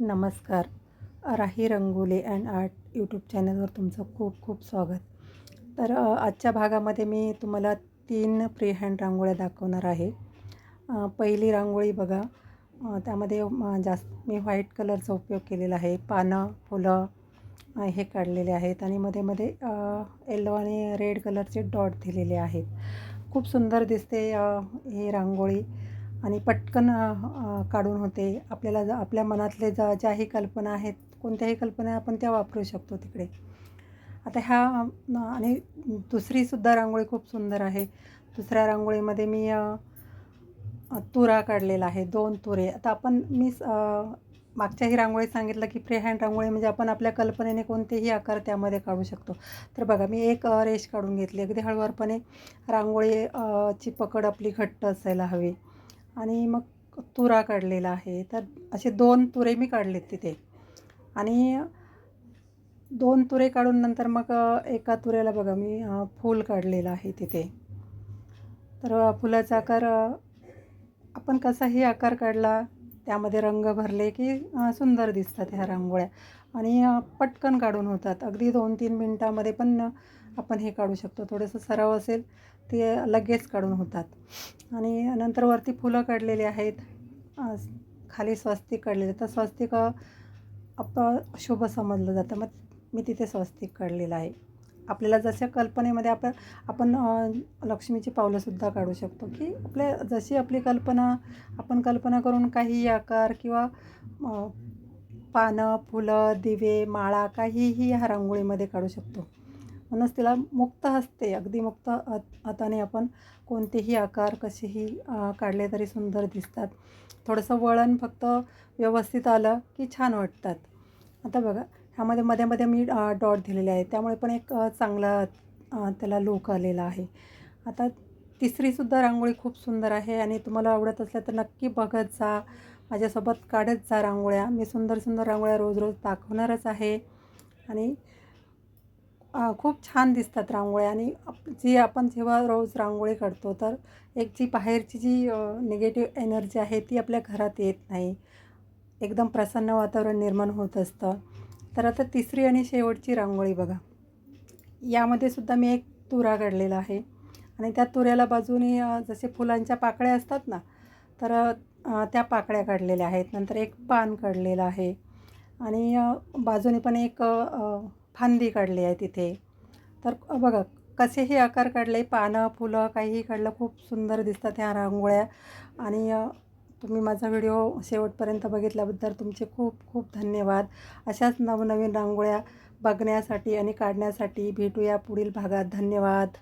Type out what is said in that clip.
नमस्कार. Rahi Rangoli and art YouTube चॅनलवर तुमचं खूप खूप स्वागत. तर आजच्या भागामध्ये मी तुम्हाला तीन फ्री हँड रांगोळ्या दाखवणार आहे. पहिली रांगोळी बघा. त्यामध्ये जास्त मी व्हाईट कलरचा उपयोग केलेला आहे. पानं फुलं हे काढलेले आहेत आणि मध्ये मध्ये येल्लो आणि रेड कलरचे डॉट दिलेले आहेत. खूप सुंदर दिसते ही रांगोळी. आणि पटकन काढून होते. आपल्याला ज आपल्या मनातले ज ज्याही कल्पना आहेत कोणत्याही कल्पना आपण त्या वापरू शकतो तिकडे. आता ह्या आणि दुसरीसुद्धा रांगोळी खूप सुंदर आहे. दुसऱ्या रांगोळीमध्ये मी तुरा काढलेला आहे दोन तुरे. आता आपण मी स- मागच्याही रांगोळीत सांगितलं की फ्री हँड रांगोळी म्हणजे आपण आपल्या कल्पनेने कोणतेही आकार त्यामध्ये काढू शकतो. तर बघा मी एक रेष काढून घेतली. अगदी हळूवारपणे रांगोळी ची पकड आपली घट्ट असायला हवी. आणि मग तुरा काढलेला आहे. तर असे दोन तुरे मी काढलेत तिथे. आणि दोन तुरे काढून नंतर मग एका तुऱ्याला बघा मी फूल काढलेलं आहे तिथे. तर फुलाचा आकार आपण कसाही आकार काढला? त्यामध्ये रंग भरले की सुंदर दिसतात ह्या रांगोळ्या. आणि पटकन काढून होतात. अगदी दोन तीन मिनटामध्ये पण आपण हे काढू शकतो. थोडंसं सराव असेल ते लगेच काढून होतात. आणि नंतर वरती फुलं काढलेली आहेत. खाली स्वस्तिक काढलेले तर स्वस्तिक आप शुभ समजलं जातं. मग मी तिथे स्वस्तिक काढलेलं आहे. आपल्याला जशा कल्पनेमध्ये आपण आपण लक्ष्मीची पावलंसुद्धा काढू शकतो की आपल्या जशी आपली कल्पना आपण कल्पना करून काही आकार किंवा पानं फुलं दिवे माळा काहीही ह्या रांगोळीमध्ये काढू शकतो. म्हणूनच तिला मुक्त हस्ते अगदी मुक्त हाताने आपण कोणतेही आकार कसेही काढले तरी सुंदर दिसतात. थोडंसं वळण फक्त व्यवस्थित आलं की छान वाटतात. आता बघा ह्यामध्ये मध्ये मध्ये मी डॉट दिलेले आहे त्यामुळे पण एक चांगला त्याला लूक आलेला आहे. आता तिसरीसुद्धा रांगोळी खूप सुंदर आहे आणि तुम्हाला आवडत असल्या तर नक्की बघत जा. माझ्यासोबत काढत जा रांगोळ्या. मी सुंदर सुंदर रांगोळ्या रोज रोज दाखवणारच आहे. आणि खूप छान दिसतात रांगोळ्या. आणि जी आपण जेव्हा रोज रांगोळी काढतो तर एक जी बाहेरची जी निगेटिव्ह एनर्जी आहे ती आपल्या घरात येत नाही. एकदम प्रसन्न वातावरण निर्माण होत असतं. तर आता तिसरी आणि शेवटची रांगोळी बघा. यामध्ये सुद्धा मी एक तुरा काढलेला आहे. आणि त्या तुऱ्याला बाजूने जसे फुलांच्या पाकळ्या असतात ना तर त्या पाकळ्या काढलेल्या आहेत. नंतर एक पान काढलेलं आहे. आणि बाजूने पण एक फांदी काढली आहे तिथे. तर बघा कसेही आकार काढले पानं फुलं काहीही काढलं खूप सुंदर दिसतात ह्या रांगोळ्या. आणि तुम्ही माझा व्हिडिओ शेवटपर्यंत बघितल्याबद्दल तुमचे खूप खूप धन्यवाद. अशाच नवनवीन रांगोळ्या बघण्यासाठी आणि काढण्यासाठी भेटूया पुढील भागात. धन्यवाद.